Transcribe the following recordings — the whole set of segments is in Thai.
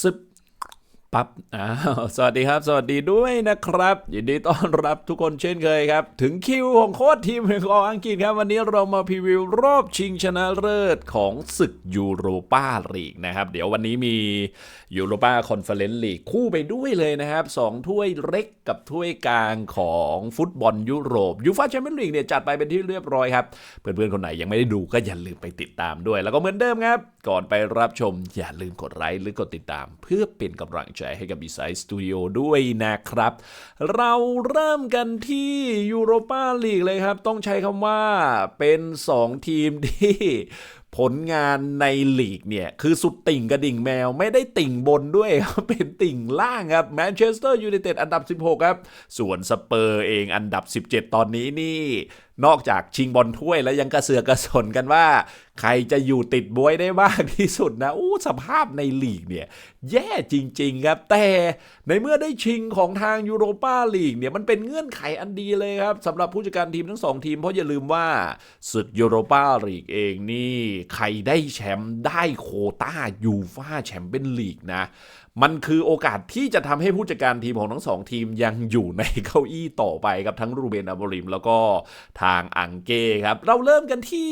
ซึบ ปั๊บอ้าวสวัสดีครับ สวัสดีด้วยนะครับ ยินดีต้อนรับทุกคนเช่นเคยครับ ถึงคิวของโค้ชทีมของอังกฤษครับ วันนี้เรามาพรีวิวรอบชิงชนะเลิศของศึกยูโรปาลีกนะครับ เดี๋ยววันนี้มียูโรปาคอนเฟอเรนซ์ลีกคู่ไปด้วยเลยนะครับสองถ้วยเล็กกับถ้วยกลางของฟุตบอลยุโรปยูฟ่าแชมเปี้ยนลีกเนี่ยจัดไปเป็นที่เรียบร้อยครับ เพื่อนๆคนไหนยังไม่ได้ดูก็อย่าลืมไปติดตามด้วย แล้วก็เหมือนเดิมครับ ก่อนไปรับชมอย่าลืมกดไลค์หรือกดติดตาม เพื่อเป็นกำลังใจให้กับ b ีไซส์สตูดิโอด้วยนะครับ เราเริ่มกันที่ยูโรปาลีกเลยครับ ต้องใช้คำว่าเป็น 2 ทีมที่ผลงานในลีกเนี่ย คือสุดติ่งกระดิ่งแมวไม่ได้ติ่งบนด้วยครับ เป็นติ่งล่างครับแมนเชสเตอร์ยูไนเต็ดอันดับ 16 ครับ ส่วนสเปอร์เองอันดับ 17 ตอนนี้นี่ นอกจากชิงบอลถ้วยแล้วยังกระเสือกกระสนกันว่า ใครจะอยู่ติดบวยได้มากที่สุดนะอู้สภาพในลีกเนี่ย แย่จริง ๆ ครับ แต่ในเมื่อได้ชิงของทางยูโรปาลีกเนี่ยมันเป็นเงื่อนไขอันดีเลยครับสำหรับผู้จัดการทีมทั้งสองทีม เพราะอย่าลืมว่าศึกยูโรปาลีกเองนี่ใครได้แชมป์ได้โคต้ายูฟ่าแชมเปี้ยนลีกนะมันคือโอกาสที่จะทำให้ผู้จัดการทีมของทั้งสองทีมยังอยู่ในเก้าอี้ต่อไปกับทั้งรูเบนอาโมริม แล้วก็ทางอังเก้ครับ เราเริ่มกันที่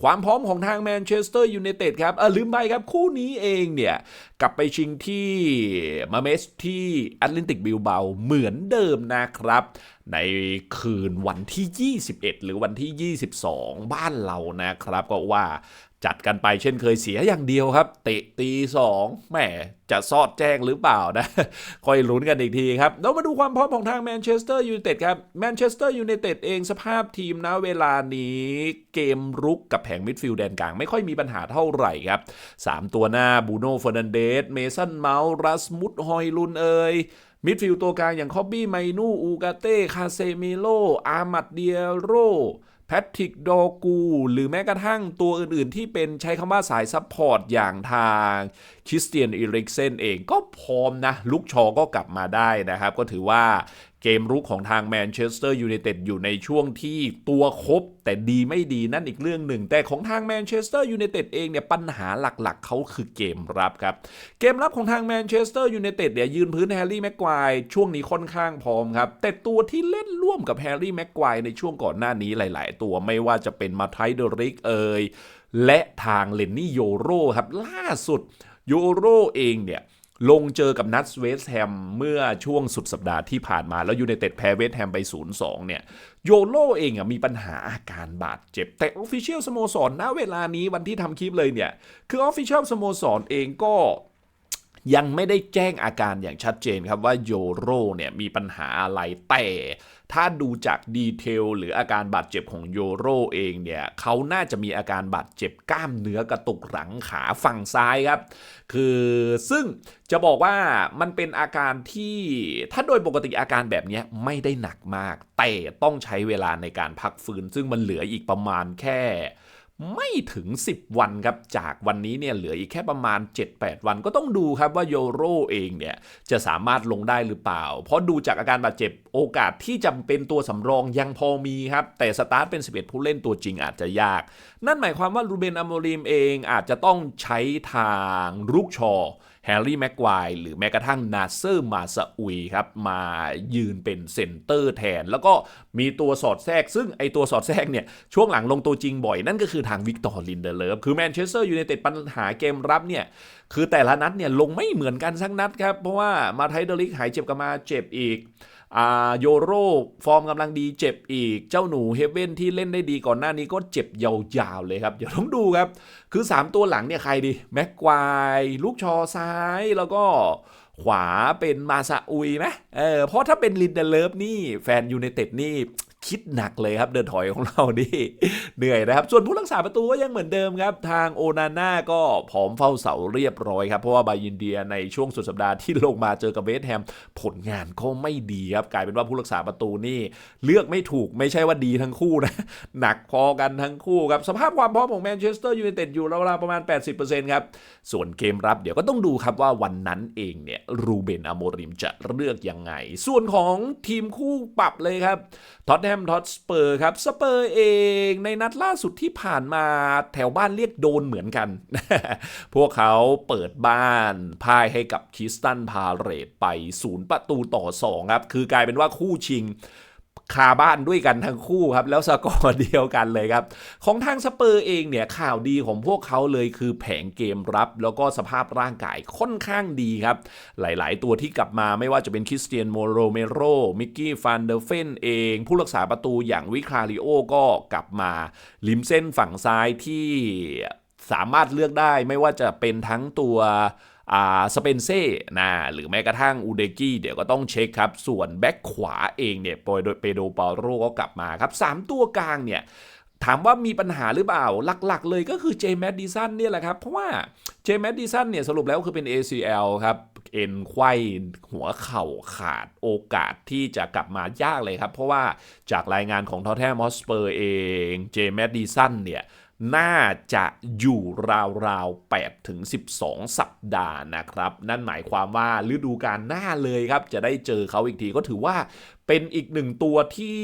ความพร้อมของทางแมนเชสเตอร์ยูไนเต็ดครับเออลืมไปครับคู่นี้เองเนี่ยกลับไปชิงที่มาเมสที่แอตแลนติกบิลเบาเหมือนเดิมนะครับในคืนวันที่ 21 หรือวันที่ 22 บ้านเรานะครับ ก็ว่าจัดกันไปเช่นเคยเสียอย่างเดียวครับ เตะตีสองแหมจะซอดแจ้งหรือเปล่านะค่อยลุ้นกันอีกทีครับเรามาดูความพร้อมของทางแมนเชสเตอร์ยูไนเต็ดครับแมนเชสเตอร์ยูไนเต็ดเองสภาพทีมนะเวลานี้เกมรุกกับแผงมิดฟิลด์แดนกลาง ไม่ค่อยมีปัญหาเท่าไหร่ครับ 3 ตัวหน้าบูโน่เฟอร์นันเดสเมสันเมาส์รัสมุดฮอยลุนเอย มิดฟิลด์ตัวกลางอย่างคอบบี้ไมนูอูกาเต้คาเซมิโลอามัดเดียโรแพทริกดอกู หรือแม้กระทั่งตัวอื่นๆ ที่เป็นใช้คำว่าสายซัพพอร์ตอย่างทางคริสเตียนอิริกเซนเองก็พร้อมนะ ลุกชอก็กลับมาได้นะครับ ก็ถือว่า เกมรุกของทางแมนเชสเตอร์ยูไนเต็ดอยู่ในช่วงที่ตัวครบ แต่ดีไม่ดีนั่นอีกเรื่องหนึ่ง แต่ของทางแมนเชสเตอร์ยูไนเต็ดเองเนี่ยปัญหาหลักๆ เขาคือเกมรับครับ เกมรับของทางแมนเชสเตอร์ยูไนเต็ดเนี่ยยืนพื้นแฮร์รี่แม็กควายช่วงนี้ค่อนข้างพร้อมครับ แต่ตัวที่เล่นร่วมกับแฮร์รี่แม็กควายในช่วงก่อนหน้านี้หลาย ๆ ตัวไม่ว่าจะเป็นมาไทเดริกเอยและทางเลนนี่โยโรครับล่าสุดโยโรเองเนี่ย ลงเจอกับนัทเวสแฮมเมื่อช่วงสุดสัปดาห์ที่ผ่านมา แล้วยูไนเต็ดแพ้เวสแฮมไป 0-2 เนี่ย โยโลเองอะมีปัญหาอาการบาดเจ็บ แต่ออฟฟิเชียลสโมสรณเวลานี้วันที่ทำคลิปเลยเนี่ย คือออฟฟิเชียลสโมสรเองก็ยังไม่ได้แจ้งอาการอย่างชัดเจนครับว่าโยโรเนี่ยมีปัญหาอะไรแต่ ถ้าดูจากดีเทลหรืออาการบาดเจ็บของโยโรเองเนี่ยเขาน่าจะมีอาการบาดเจ็บกล้ามเนื้อกระตุกหลังขาฝั่งซ้ายครับ คือซึ่งจะบอกว่ามันเป็นอาการที่ถ้าโดยปกติอาการแบบนี้ไม่ได้หนักมาก แต่ต้องใช้เวลาในการพักฟื้น ซึ่งมันเหลืออีกประมาณแค่ ไม่ถึง 10 วันครับ จากวันนี้เนี่ยเหลืออีกแค่ประมาณ 7-8 วันก็ต้องดูครับว่าโยโรเองเนี่ยจะสามารถลงได้หรือเปล่า เพราะดูจากอาการบาดเจ็บโอกาสที่จำเป็นตัวสำรองยังพอมีครับ แต่สตาร์ทเป็น 11 ผู้เล่นตัวจริงอาจจะยาก นั่นหมายความว่ารูเบนอโมริมเองอาจจะต้องใช้ทางลุกชอ แฮร์รี่แม็กควายหรือแม้กระทั่งนาเซอร์มาซาอุยครับมายืนเป็นเซนเตอร์แทน แล้วก็มีตัวสอดแทรก ซึ่งไอตัวสอดแทรกเนี่ย ช่วงหลังลงตัวจริงบ่อย นั่นก็คือทางวิกตอร์ลินเดเลฟคือแมนเชสเตอร์ยูไนเต็ดปัญหาเกมรับเนี่ย คือแต่ละนัดเนี่ยลงไม่เหมือนกันสักนัดครับ เพราะว่ามาไทเดลิกหายเจ็บกับมาเจ็บอีก อ่าโยโรฟอร์มกำลังดีเจ็บอีกเจ้าหนูเฮเว่นที่เล่นได้ดีก่อนหน้านี้ก็เจ็บยาวๆเลยครับ เดี๋ยวต้องดูครับ คือ 3 ตัวหลังเนี่ยใครดี แม็กควายลูกชอซ้ายแล้วก็ขวาเป็นมาซาอุยไหมเออเพราะถ้าเป็นลินเดเลฟนี่ แฟนยูไนเต็ดนี่ คิดหนักเลยครับ เดินถอยของเรานี่เหนื่อยนะครับ ส่วนผู้รักษาประตูก็ยังเหมือนเดิมครับ ทางโอนาน่าก็ผอมเฝ้าเสาเรียบร้อยครับ เพราะว่าบายินเดียในช่วงสุดสัปดาห์ที่ลงมาเจอกับเวสต์แฮมผลงานก็ไม่ดีครับ กลายเป็นว่าผู้รักษาประตูนี่ เลือกไม่ถูกไม่ใช่ว่าดีทั้งคู่นะ หนักพอกันทั้งคู่ครับ สภาพความพร้อมของแมนเชสเตอร์ยูไนเต็ดอยู่ราวๆประมาณ 80%ครับส่วนเกมรับเดี๋ยวก็ต้องดูครับว่าวันนั้นเองเนี่ยรูเบนอโมริมจะเลือกยังไง ส่วนของทีมคู่ปรับเลยครับท็อตแนมทอตสเปอร์ครับสเปอร์เองในนัดล่าสุดที่ผ่านมาแถวบ้านเรียกโดนเหมือนกัน พวกเขาเปิดบ้านพ่ายให้กับคิสตันพาเรตไปศูนย์ประตูต่อ 2 ครับ คือกลายเป็นว่าคู่ชิง คาบ้านด้วยกันทั้งคู่ครับ แล้วสกอร์เดียวกันเลยครับ ของทางสเปอร์เองเนี่ยข่าวดีของพวกเขาเลยคือแผงเกมรับ แล้วก็สภาพร่างกายค่อนข้างดีครับ หลายๆ ตัวที่กลับมาไม่ว่าจะเป็นคริสเตียนโมโรเมโรมิกกี้ฟันเดอร์เฟนเอง ผู้รักษาประตูอย่างวิคาริโอก็กลับมา ริมเส้นฝั่งซ้ายที่สามารถเลือกได้ไม่ว่าจะเป็นทั้งตัว สเปนเซ่นะหรือแม้กระทั่งอูเดกี้เดี๋ยวก็ต้องเช็คครับ ส่วนแบ็คขวาเองเนี่ยโปรโดเปโดปาโรก็กลับมาครับ 3 ตัวกลางเนี่ยถามว่ามีปัญหาหรือเปล่า หลักๆ เลยก็คือเจม s ดดิสันเนี่ยแหละครับ เพราะว่าเจม s ดดิสันเนี่ยสรุปแล้วคือเป็น ACL ครับ เอ็นไขว้หัวเข่าขาดโอกาสที่จะกลับมายากเลยครับ เพราะว่าจากรายงานของทอแทมอสเปอร์เองเจม s ดดิสันเนี่ย น่าจะอยู่ราวๆ8ถึง12 สัปดาห์นะครับ นั่นหมายความว่าฤดูกาลหน้าเลยครับ จะได้เจอเขาอีกทีก็ถือว่าเป็นอีกหนึ่งตัวที่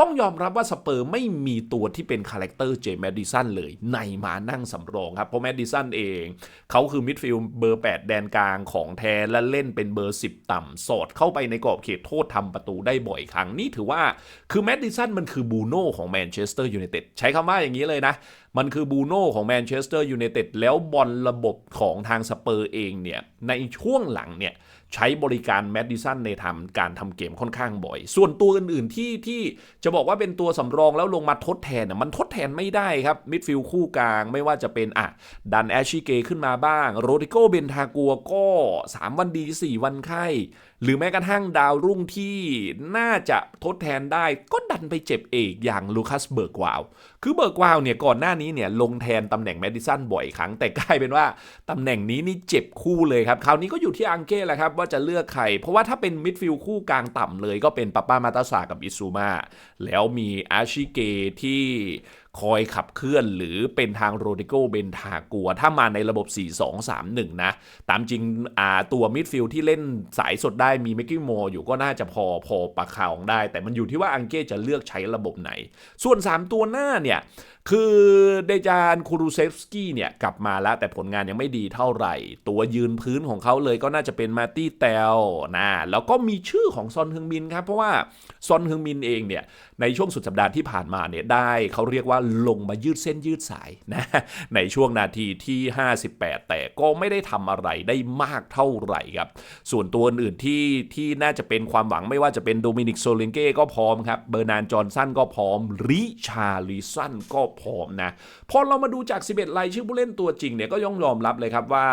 ต้องยอมรับว่าสเปอร์ไม่มีตัวที่เป็นคาแรคเตอร์เจม s ดดิสันเลยในมานั่งสำรองครับ เพราะแมดดิสันเองเขาคือมิดฟิลด์เบอร์ 8 แดนกลางของแท้และเล่นเป็นเบอร์ 10 ต่ำ สอดเข้าไปในกรอบเขตโทษทำประตูได้บ่อยครั้ง นี่ถือว่าคือแมดดิสันมันคือบูโน่ของแมนเชสเตอร์ยูไนเต็ดใช้คำว่าอย่างนี้เลยนะ มันคือบูโน่ของแมนเชสเตอร์ยูไนเต็ดแล้วบอลระบบของทางสเปอร์เองเนี่ยในช่วงหลังเนี่ย ใช้บริการแมดดิสันในทำการทำเกมค่อนข้างบ่อย ส่วนตัวอื่นๆที่ที่จะบอกว่าเป็นตัวสำรองแล้วลงมาทดแทนน่ะมันทดแทนไม่ได้ครับมิดฟิลด์คู่กลางไม่ว่าจะเป็นอะดันแอชชิเกขึ้นมาบ้างโรดิโกเบนทากัวก็ 3 วันดี 4 วันไข้ หรือแม้กระทั่งดาวรุ่งที่น่าจะทดแทนได้ก็ดันไปเจ็บเอกอย่างลูคัสเบิร์กวาว คือเบิร์กวาวเนี่ยก่อนหน้านี้เนี่ยลงแทนตำแหน่งแมดดิสันบ่อยครั้ง แต่กลายเป็นว่าตำแหน่งนี้นี่เจ็บคู่เลยครับ คราวนี้ก็อยู่ที่อังเก้แหละครับว่าจะเลือกใคร เพราะว่าถ้าเป็นมิดฟิลด์คู่กลางต่ำเลย ก็เป็นปาป้ามาตาสากับอิซูมาแล้วมีอาชิเกที่ คอยขับเคลื่อนหรือเป็นทางโรดิโกเบนทากัว ถ้ามาในระบบ 4-2-3-1 นะ ตามจริงตัวมิดฟิลด์ที่เล่นสายสดได้มีเมกกี้โมอยู่ก็น่าจะพอพอประคองได้ แต่มันอยู่ที่ว่าอังเก้จะเลือกใช้ระบบไหน ส่วน 3 ตัวหน้าเนี่ยคือเดจานคูรูเซฟสกี้เนี่ยกลับมาแล้ว แต่ผลงานยังไม่ดีเท่าไหร่ ตัวยืนพื้นของเขาเลยก็น่าจะเป็นมาตี้เตลนะแล้วก็มีชื่อของซอนฮึงมินครับ เพราะว่าซอนฮึงมินเองเนี่ยในช่วงสุดสัปดาห์ที่ผ่านมาเนี่ยได้เขาเรียกว่าลงมายืดเส้นยืดสายนะในช่วงนาทีที่ 58 แต่ก็ไม่ได้ทำอะไรได้มากเท่าไหร่ครับ ส่วนตัวอื่นที่ที่น่าจะเป็นความหวังไม่ว่าจะเป็นโดมินิกโซเลนเก้ก็พร้อมครับเบอร์นานจอห์นสันก็พร้อมริชาลิสันก็พอมนะ พอเรามาดูจาก 11 รายชื่อผู้เล่นตัวจริงเนี่ยก็ย่อมยอมรับเลยครับว่า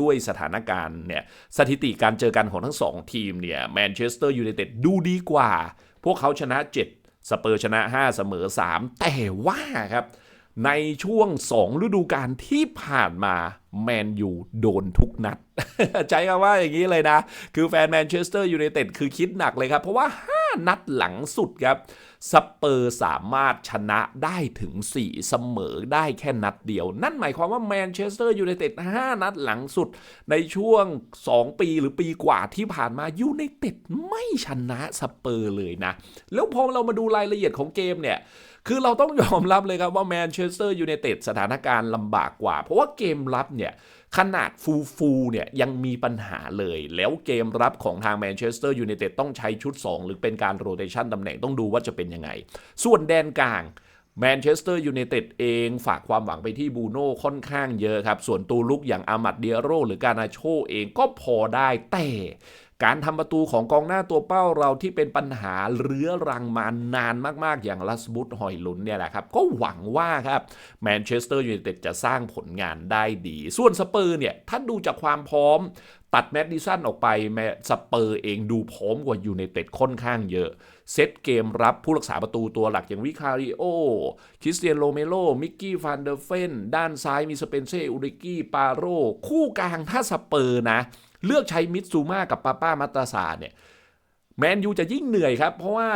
ด้วยสถานการณ์เนี่ยสถิติการเจอกันของทั้ง 2 ทีมเนี่ยแมนเชสเตอร์ยูไนเต็ดดูดีกว่า พวกเขาชนะ 7 สเปอร์ชนะ 5 เสมอ 3 แต่ว่าครับในช่วง 2 ฤดูกาลที่ผ่านมาแมนยูโดนทุกนัด ใจคำว่าอย่างนี้เลยนะ คือแฟนแมนเชสเตอร์ยูไนเต็ดคือคิดหนักเลยครับ เพราะว่า 5 นัดหลังสุดครับสเปอร์สามารถชนะได้ถึง 4 เสมอได้แค่นัดเดียว นั่นหมายความว่าแมนเชสเตอร์ยูไนเต็ด5นัดหลังสุด ในช่วง 2 ปีหรือปีกว่าที่ผ่านมายูไนเต็ดไม่ชนะสเปอร์เลยนะ แล้วพอเรามาดูรายละเอียดของเกมเนี่ยคือเราต้องยอมรับเลยครับว่าแมนเชสเตอร์ยูไนเต็ดสถานการณ์ลำบากกว่า เพราะว่าเกมรับเนี่ย ขนาดฟูฟูเนี่ยยังมีปัญหาเลย แล้วเกมรับของทางแมนเชสเตอร์ยูไนเต็ดต้องใช้ชุด 2 หรือเป็นการโรเตชันตำแหน่งต้องดูว่าจะเป็นยังไง ส่วนแดนกลางแมนเชสเตอร์ยูไนเต็ดเองฝากความหวังไปที่บูโน่ค่อนข้างเยอะครับ ส่วนตัวลุกอย่างอามัดเดียโรหรือการาโชเองก็พอได้แต่ การทำประตูของกองหน้าตัวเป้าเราที่เป็นปัญหาเรื้อรังมานานมาก ๆ อย่างลัสบุตหอยลุนเนี่ยแหละครับ ก็หวังว่าครับแมนเชสเตอร์ยูไนเต็ดจะสร้างผลงานได้ดี ส่วนสเปอร์เนี่ย ถ้าดูจากความพร้อม ตัดแมดดิสันออกไปแมสเปอร์เองดูพร้อมกว่ายูไนเต็ดค่อนข้างเยอะ เซตเกมรับผู้รักษาประตูตัวหลักอย่างวิคาริโอ คริสเตียนโรเมโล มิกกี้ฟันเดอร์เฟน ด้านซ้ายมีสเปนเซ่อูริกี้ ปาโร คู่กลางถ้าสเปอร์นะ เลือกใช้มิตซูมากับปาป้ามัตตาซาเนี่ย แมนยูจะยิ่งเหนื่อยครับ เพราะว่า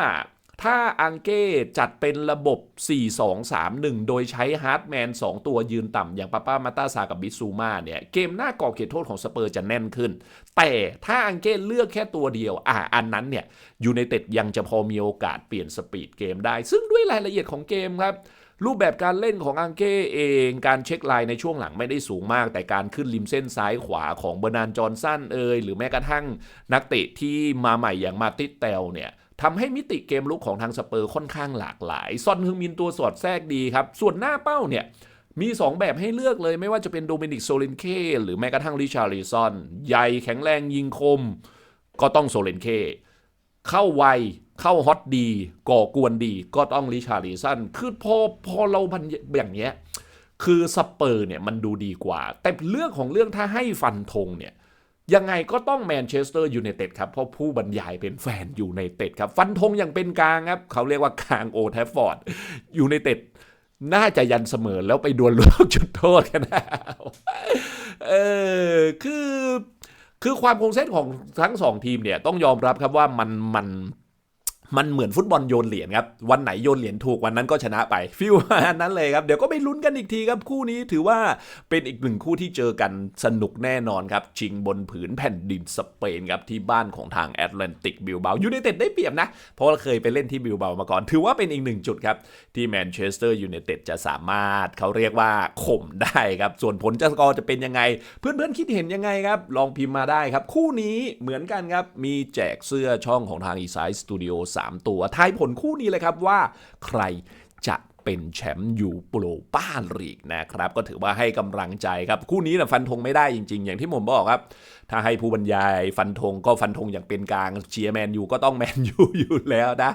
ถ้าอังเก้จัดเป็นระบบ 4-2-3-1 โดยใช้ฮาร์ดแมน 2 ตัวยืนต่ำอย่างป้าป้ามาตาซากับบิซูมาเนี่ย เกมหน้ากรอบเขตโทษของสเปอร์จะแน่นขึ้น แต่ถ้าอังเก้เลือกแค่ตัวเดียว อ่าอันนั้นเนี่ยยูไนเต็ดยังจะพอมีโอกาสเปลี่ยนสปีดเกมได้ ซึ่งด้วยรายละเอียดของเกมครับรูปแบบการเล่นของอังเก้เอง การเช็คไลน์ในช่วงหลังไม่ได้สูงมาก แต่การขึ้นริมเส้นซ้ายขวาของเบอร์นานจอนสันเอยหรือแม้กระทั่งนักเตะที่มาใหม่อย่างมาติสเตลเนี่ย ทำให้มิติเกมลุกของทางสเปอร์ค่อนข้างหลากหลาย ซอนฮึงมินตัวสอดแทรกดีครับ ส่วนหน้าเป้าเนี่ยมี 2 แบบให้เลือกเลยไม่ว่าจะเป็นโดมินิกโซเลนเคหรือแม้กระทั่งริชาร์ลิซอน ใหญ่แข็งแรงยิงคม ก็ต้องโซเลนเค เข้าไว เข้าฮอตดี ก่อกวนดี ก็ต้องริชาร์ลิสันคือพอพอเราพันอย่างเนี้ยคือสเปอร์เนี่ยมันดูดีกว่า แต่เรื่องของเรื่องถ้าให้ฟันธงเนี่ย ยังไงก็ต้องแมนเชสเตอร์ยูไนเต็ดครับ เพราะผู้บรรยายเป็นแฟนยูไนเต็ดครับ ฟันธงอย่างเป็นกลางครับ เขาเรียกว่ากลางโอแทฟฟอร์ดยูไนเต็ดน่าจะยันเสมอแล้วไปดวลลูกจุดโทษกันนะเออคือคือความคงเส้นของทั้งสองทีมเนี่ยต้องยอมรับครับว่ามันมัน มันเหมือนฟุตบอลโยนเหรียญครับ วันไหนโยนเหรียญถูกวันนั้นก็ชนะไป ฟิวอันนั้นเลยครับ เดี๋ยวก็ไปลุ้นกันอีกทีครับ คู่นี้ถือว่าเป็นอีกหนึ่งคู่ที่เจอกันสนุกแน่นอนครับ ชิงบนผืนแผ่นดินสเปนครับ ที่บ้านของทางแอตแลนติกบิลเบายูไนเต็ดได้เปรียบนะ เพราะว่าเคยไปเล่นที่บิลเบามาก่อน ถือว่าเป็นอีกหนึ่งจุดครับ ที่แมนเชสเตอร์ยูไนเต็ดจะสามารถเขาเรียกว่าข่มได้ครับส่วนผลจะสกอร์จะเป็นยังไง เพื่อนๆคิดเห็นยังไงครับลองพิมพ์มาได้ครับ คู่นี้เหมือนกันครับมีแจกเสื้อช่องของทางอีสายสตูดิโอ3 ตัวทายผลคู่นี้เลยครับว่า ใครจะ เป็นแชมป์ยูโปรป้าลีกนะครับ ก็ถือว่าให้กำลังใจครับ คู่นี้นะฟันธงไม่ได้จริง ๆ อย่างที่ผมบอกครับ ถ้าให้ผู้บรรยายฟันธงก็ฟันธงอย่างเป็นกลางเชียร์แมนยูก็ต้องแมนยูอยู่แล้วนะ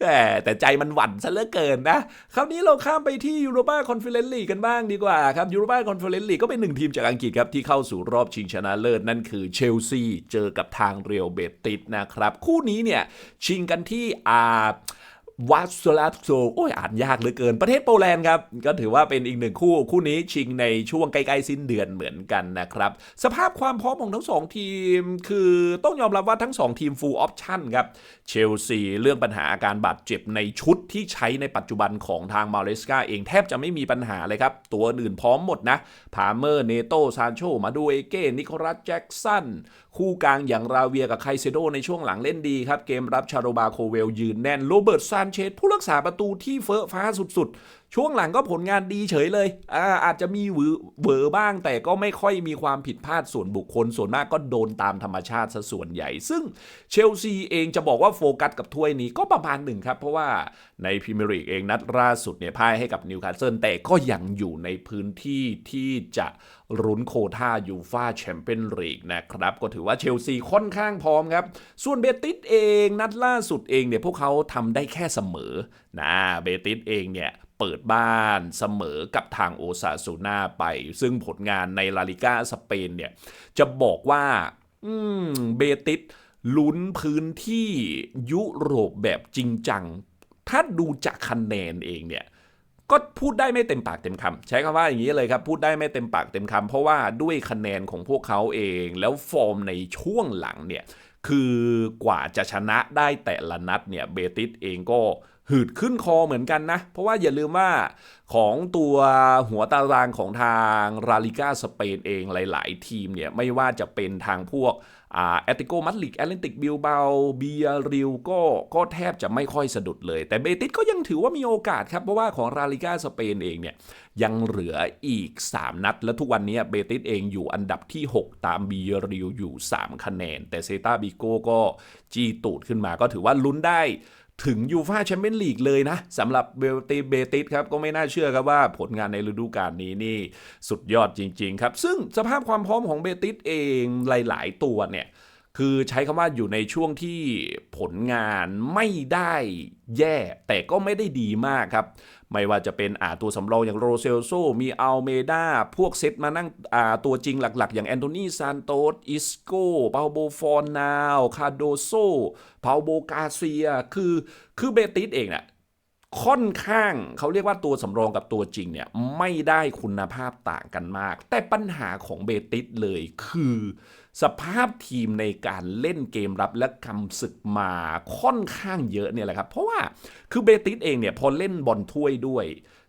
แต่แต่ใจมันหวั่นซะเหลือเกินนะ คราวนี้เราข้ามไปที่ยูโรปาคอนเฟอเรนซ์ลีกกันบ้างดีกว่าครับยูโรปาคอนเฟอเรนซ์ลีกก็เป็นหนึ่งทีมจากอังกฤษครับที่เข้าสู่รอบชิงชนะเลิศนั่นคือเชลซีเจอกับทางเรียวเบติสนะครับ คู่นี้เนี่ยชิงกันที่อา วัสลาโซโอ้ยอ่านยากเหลือเกินประเทศโปแลนด์ครับ ก็ถือว่าเป็นอีกหนึ่งคู่ คู่นี้ชิงในช่วงใกล้ๆสิ้นเดือนเหมือนกันนะครับ สภาพความพร้อมของทั้งสองทีม คือต้องยอมรับว่าทั้งสองทีม full option ครับ เชลซีเรื่องปัญหาอาการบาดเจ็บในชุดที่ใช้ในปัจจุบันของทางมาเลสกาเองแทบจะไม่มีปัญหาเลยครับ ตัวอื่นพร้อมหมดนะพาเมอร์เนโตซานโชมาดูเอเก้นิโคลัสแจ็กสันคู่กลางอย่างราเวียกับไคเซโดในช่วงหลังเล่นดีครับเกมรับชาโรบาโคเวลยืนแน่นโรเบิร์ตซานเชสผู้รักษาประตูที่เฟอะฟ้าสุด ช่วงหลังก็ผลงานดีเฉยเลยอาอาจจะมีหวือเหวอบ้าง แต่ก็ไม่ค่อยมีความผิดพลาดส่วนบุคคล ส่วนมากก็โดนตามธรรมชาติซะส่วนใหญ่ ซึ่งเชลซีเองจะบอกว่าโฟกัสกับถ้วยนี้ก็ประมาณหนึ่งครับ เพราะว่าในพรีเมียร์ลีกเองนัดล่าสุดเนี่ยพ่ายให้กับนิวคาสเซิลแต่ก็ยังอยู่ในพื้นที่ที่จะรุนโควต้ายูฟาแชมเปี้ยนลีกนะครับ ก็ถือว่าเชลซีค่อนข้างพร้อมครับ ส่วนเบติสเองนัดล่าสุดเองเนี่ยพวกเขาทำได้แค่เสมอนะเบติสเองเนี่ย เปิดบ้านเสมอกับทางโอซาซูนาไป ซึ่งผลงานในลาลิก้าสเปนเนี่ย จะบอกว่าอืมเบติสลุ้นพื้นที่ยุโรปแบบจริงจัง ถ้าดูจากคะแนนเองเนี่ย ก็พูดได้ไม่เต็มปากเต็มคำใช้คำว่าอย่างนี้เลยครับ พูดได้ไม่เต็มปากเต็มคำเพราะว่าด้วยคะแนนของพวกเขาเองแล้วฟอร์มในช่วงหลังเนี่ยคือกว่าจะชนะได้แต่ละนัดเนี่ยเบติสเองก็ หืดขึ้นคอเหมือนกันนะ เพราะว่าอย่าลืมว่าของตัวหัวตารางของทางราลิก้าสเปนเองหลาย ๆ ทีมเนี่ย ไม่ว่าจะเป็นทางพวกอาแอตติโกมัดลิกแอตเลนติกบิลเบาเบียริวก็ก็แทบจะไม่ค่อยสะดุดเลย แต่เบติสก็ยังถือว่ามีโอกาสครับ เพราะว่าของราลิก้าสเปนเองเนี่ย ยังเหลืออีก 3 นัด และทุกวันนี้เบติสเองอยู่อันดับที่ 6 ตามบีริวอยู่ 3 คะแนน แต่เซตาบิโกก็จีตูดขึ้นมาก็ถือว่าลุ้นได้ ถึงยูฟาแชมเปี้ยนลีกเลยนะสำหรับเบลติเบติสครับ ก็ไม่น่าเชื่อครับว่าผลงานในฤดูกาลนี้นี่สุดยอดจริง ๆ ครับ ซึ่งสภาพความพร้อมของเบติสเองหลาย ๆ ตัวเนี่ย คือใช้คำว่าอยู่ในช่วงที่ผลงานไม่ได้แย่ แต่ก็ไม่ได้ดีมากครับ ไม่ว่าจะเป็นอ่าตัวสำรองอย่างโรเซลโซมีอัลเมดาพวกเซตมานั่งอ่าตัวจริงหลักๆ อย่างแอนโทนีซานโตสอิสโกเปาโบฟอนนาว คาโดโซเปาโบกาเซีย คือคือเบติสเองเนี่ย ค่อนข้างเขาเรียกว่าตัวสำรองกับตัวจริงเนี่ยไม่ได้คุณภาพต่างกันมาก แต่ปัญหาของเบติสเลยคือ สภาพทีมในการเล่นเกมรับและคำศึกมาค่อนข้างเยอะเนี่ยแหละครับ เพราะว่าคือเบติสเองเนี่ยพอเล่นบอลถ้วยด้วย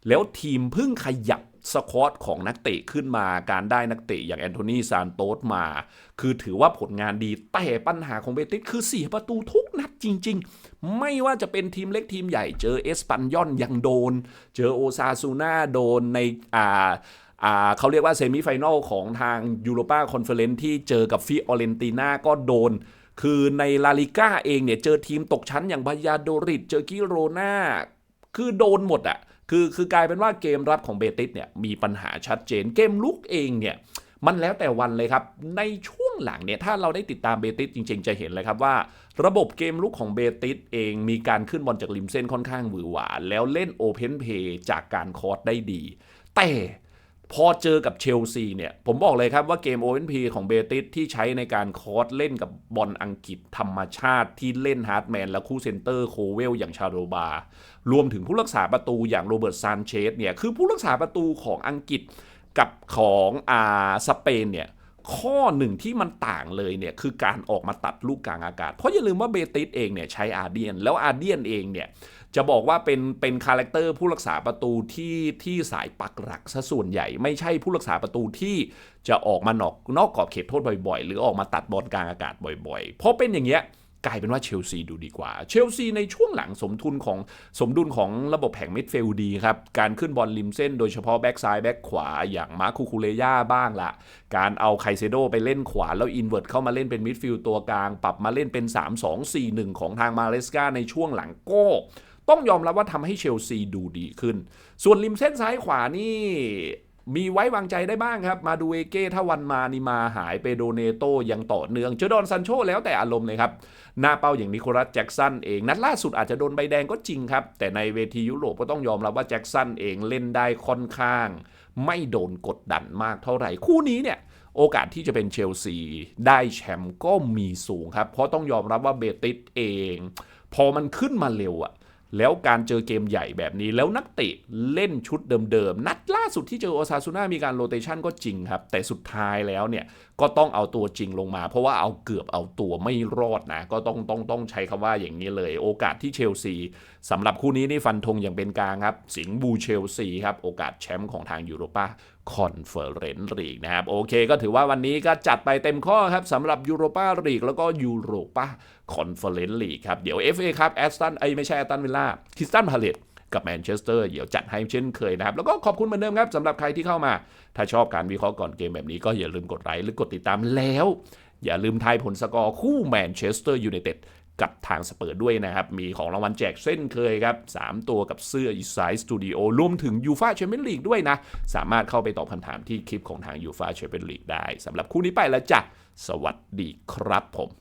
แล้วทีมเพิ่งขยับ สควอตของนักเตะขึ้นมาการได้นักเตะอย่างแอนโทนีซานโตสมา คือถือว่าผลงานดี แต่ปัญหาของเบติสคือเสียประตูทุกนัดจริง ๆ ไม่ว่าจะเป็นทีมเล็กทีมใหญ่เจอเอสปันยอนยังโดน เจอโอซาซูนาโดนในอ่าอ่าเขาเรียกว่าเซมิไฟแนลของทางยูโรปาคอนเฟอเรนซ์ที่เจอกับฟิออเรนติน่าก็โดน คือในลาลิก้าเองเนี่ย เจอทีมตกชั้นอย่างบายาโดริดเจอกิโรนาคือโดนหมดอะ คือคือกลายเป็นว่าเกมรับของเบติสเนี่ยมีปัญหาชัดเจน เกมลุกเองเนี่ยมันแล้วแต่วันเลยครับ ในช่วงหลังเนี่ยถ้าเราได้ติดตามเบติสจริงๆ จะเห็นเลยครับว่า ระบบเกมลุกของเบติสเองมีการขึ้นบอลจากริมเส้นค่อนข้างหวือหวา แล้วเล่นโอเพนเพย์จากการคอร์สได้ดี แต่ พอเจอกับเชลซีเนี่ย ผมบอกเลยครับว่าเกม o อ p ของเบติสที่ใช้ในการคอร์สเล่นกับบอลอังกฤษธรรมชาติที่เล่นฮาร์ดแมนและคู่เซนเตอร์โคเวลอย่างชาโดบารวมถึงผู้รักษาประตูอย่างโรเบิร์ตซานเชสเนี่ยคือผู้รักษาประตูของอังกฤษกับของอ่าสเปนเนี่ยข้อหนึ่งที่มันต่างเลยเนี่ยคือการออกมาตัดลูกกลางอากาศ เพราะอย่าลืมว่าเบติสเองเนี่ยใช้อาร์เดียน แล้วอาร์เดียนเองเนี่ย จะบอกว่าเป็นเป็นคาแรคเตอร์ผู้รักษาประตูที่ที่สายปักหลักซะส่วนใหญ่ ไม่ใช่ผู้รักษาประตูที่จะออกมานอกนอกกรอบเขตโทษบ่อยๆ หรือออกมาตัดบอลกลางอากาศบ่อยๆ เพราะเป็นอย่างเงี้ยกลายเป็นว่าเชลซีดูดีกว่า เชลซีในช่วงหลังสมทุนของสมดุลของระบบแห่งมิดฟิลด์ดีครับ การขึ้นบอลริมเส้นโดยเฉพาะแบ็กซ้ายแบ็กขวาอย่างมาร์คูคูเลย่าบ้างละการเอาไคเซโดไปเล่นขวา แล้วอินเวอร์ตเข้ามาเล่นเป็นมิดฟิลด์ตัวกลาง ปรับมาเล่นเป็น 3-2-4-1 ของทางมาเลสกาในช่วงหลังก็ ต้องยอมรับว่าทำให้เชลซีดูดีขึ้น ส่วนริมเส้นซ้ายขวานี่มีไว้วางใจได้บ้างครับ มาดูเอเก้ถ้าวันมานิมาหายไปโดเนโตยังต่อเนื่องเจอดอนซันโชแล้วแต่อารมณ์เลยครับ หน้าเป้าอย่างนิโคลัสแจ็กสันเอง นัดล่าสุดอาจจะโดนใบแดงก็จริงครับ แต่ในเวทียุโรปก็ต้องยอมรับว่าแจ็กสันเองเล่นได้ค่อนข้าง ไม่โดนกดดันมากเท่าไหร่ คู่นี้เนี่ย โอกาสที่จะเป็นเชลซีได้แชมป์ก็มีสูงครับ เพราะต้องยอมรับว่าเบติสเอง พอมันขึ้นมาเร็วอะ แล้วการเจอเกมใหญ่แบบนี้ แล้วนักเตะเล่นชุดเดิมๆ นัดล่าสุดที่เจอโอซาซูน่ามีการโรเตชันก็จริงครับ แต่สุดท้ายแล้วเนี่ย ก็ต้องเอาตัวจริงลงมา เพราะว่าเอาเกือบเอาตัวไม่รอดนะ ก็ต้องต้องต้องใช้คำว่าอย่างนี้เลย โอกาสที่เชลซีสำหรับคู่นี้นี่ฟันธงอย่างเป็นกลางครับ สิงบูเชลซีครับ โอกาสแชมป์ของทางยูโรปา คอนเฟอเรนซ์ลีกนะครับ โอเคก็ถือว่าวันนี้ก็จัดไปเต็มข้อครับสำหรับยูโรปาลีกแล้วก็ยูโรปาคอนเฟอเรนซ์ลีกครับ เดี๋ยว FA ครับแอสตันไอไม่ใช่แอสตันวิลล่าคิสตันพาเลตกับแมนเชสเตอร์เดี๋ยวจัดให้เช่นเคยนะครับ แล้วก็ขอบคุณเหมือนเดิมครับสำหรับใครที่เข้ามา ถ้าชอบการวิเคราะห์ก่อนเกมแบบนี้ก็อย่าลืมกดไลค์หรือกดติดตามแล้ว อย่าลืมทายผลสกอร์คู่แมนเชสเตอร์ยูไนเต็ด กับทางสเปอร์ด้วยนะครับ มีของรางวัลแจกเส้นเคยครับ 3 ตัวกับเสื้ออีสายสตูดิโอรวมถึงยูฟาแชมเปี้ยนลีกด้วยนะ สามารถเข้าไปตอบคำถามที่คลิปของทางยูฟาแชมเปี้ยนลีกได้สำหรับคู่นี้ไปแล้วจ้ะสวัสดีครับผม